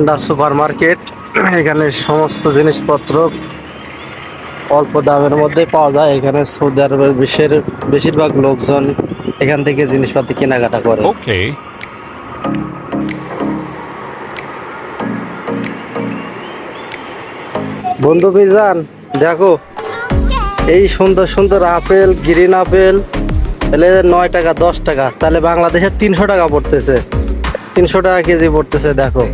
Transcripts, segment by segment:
পান্ডা super market. এখানে সমস্ত জিনিসপত্র অল্প দামের মধ্যে পাওয়া যায়। এখানে সৌদি আরবের বিশ্বের বেশিরভাগ লোকজন এখান থেকে জিনিসপাতি কেনাকাটা করে। Okay. বন্ধু মিজান দেখো এই সুন্দর সুন্দর আপেল গ্রিন আপেল এলে নয় টাকা দশ টাকা তাহলে বাংলাদেশে তিনশো টাকা পড়তেছে। তিনশো টাকা কেজি পড়তেছে দেখো।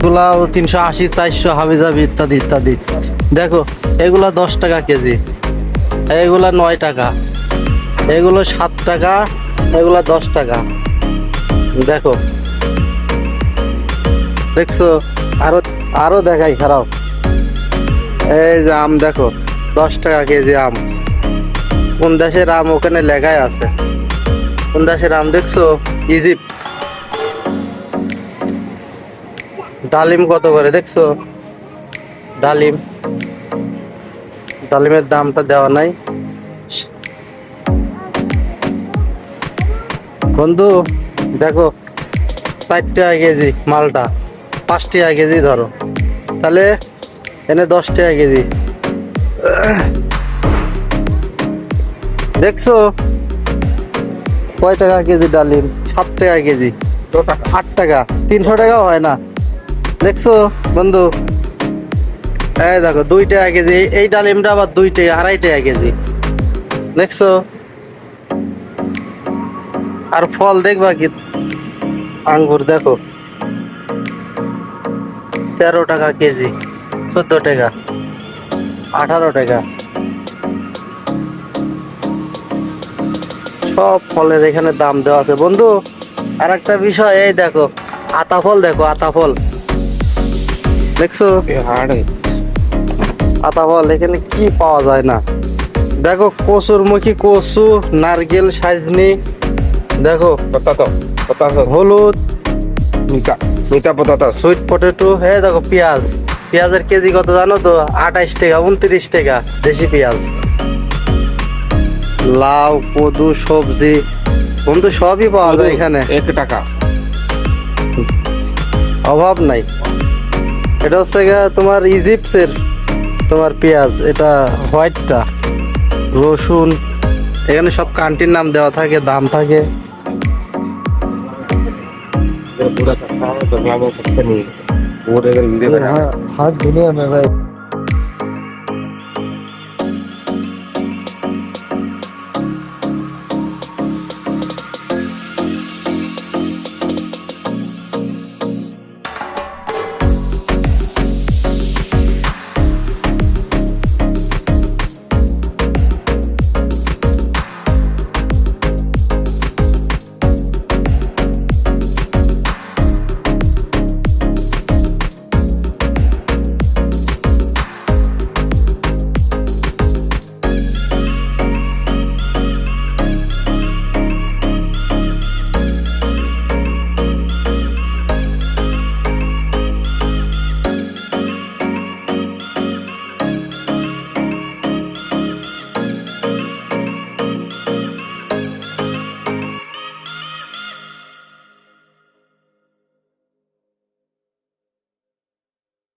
এগুলাও তিনশো আশি, চারশো, হাবিজাবি ইত্যাদি ইত্যাদি। দেখো, এগুলা দশ টাকা কেজি। এগুলা নয় টাকা। এগুলো সাত টাকা, এগুলা দশ টাকা। দেখো। দেখছ? আরও আরও দেখাই, খারাপ। এই যে আম, দেখো, দশ টাকা কেজি আম। কোন দেশের আম ওখানে লেখাই আছে? কোন দেশের আম? দেখছ? ইজিপ্ট। ডালিম কত করে দেখছ? ডালিম। ডালিমের দামটা দেওয়া নাই। বন্ধু, দেখো, ষাট টাকা কেজি মালটা, পাঁচ টাকা কেজি ধরো। তাহলে এনে দশ টাকা কেজি। দেখছ? কয় টাকা কেজি ডালিম? সাত টাকা কেজি। আট টাকা। তিনশো টাকাও হয় না। দেখছ, বন্ধু? এই দেখো, দুই টাকা কেজি। এই- ডালিমটা আবার দুই টাকা, আড়াই টাকা কেজি। দেখছ? আর ফল দেখবা কি? আঙ্গুর, দেখো। তেরো টাকা কেজি, চোদ্দ টাকা, আঠারো টাকা। সব ফলের এখানে দাম দেওয়া আছে। বন্ধু আর একটা বিষয়, এই দেখো, আতা ফল, দেখো, আতা ফল। দেখছ? আতা বল এখানে কি পাওয়া যায় না? দেখো কচুর মুখী কচু নারকেল সাইজনি দেখো. হলুদ. Mika potato. সুইট পটেটো হ্যাঁ দেখো পেঁয়াজ। পেঁয়াজের কেজি কত জানো তো? আঠাইশ টাকা উনত্রিশ টাকা দেশি পেঁয়াজ। লাউ কদু সবজি বন্ধু সবই পাওয়া যায় এখানে। এক টাকা। অভাব নাই। এটা হচ্ছে গিয়ে তোমার ইজিপ্টসের তোমার পেঁয়াজ এটা হোয়াইটটা রসুন এখানে সব কান্ট্রির নাম দেওয়া থাকে দাম থাকে पूरा पूरा तो क्या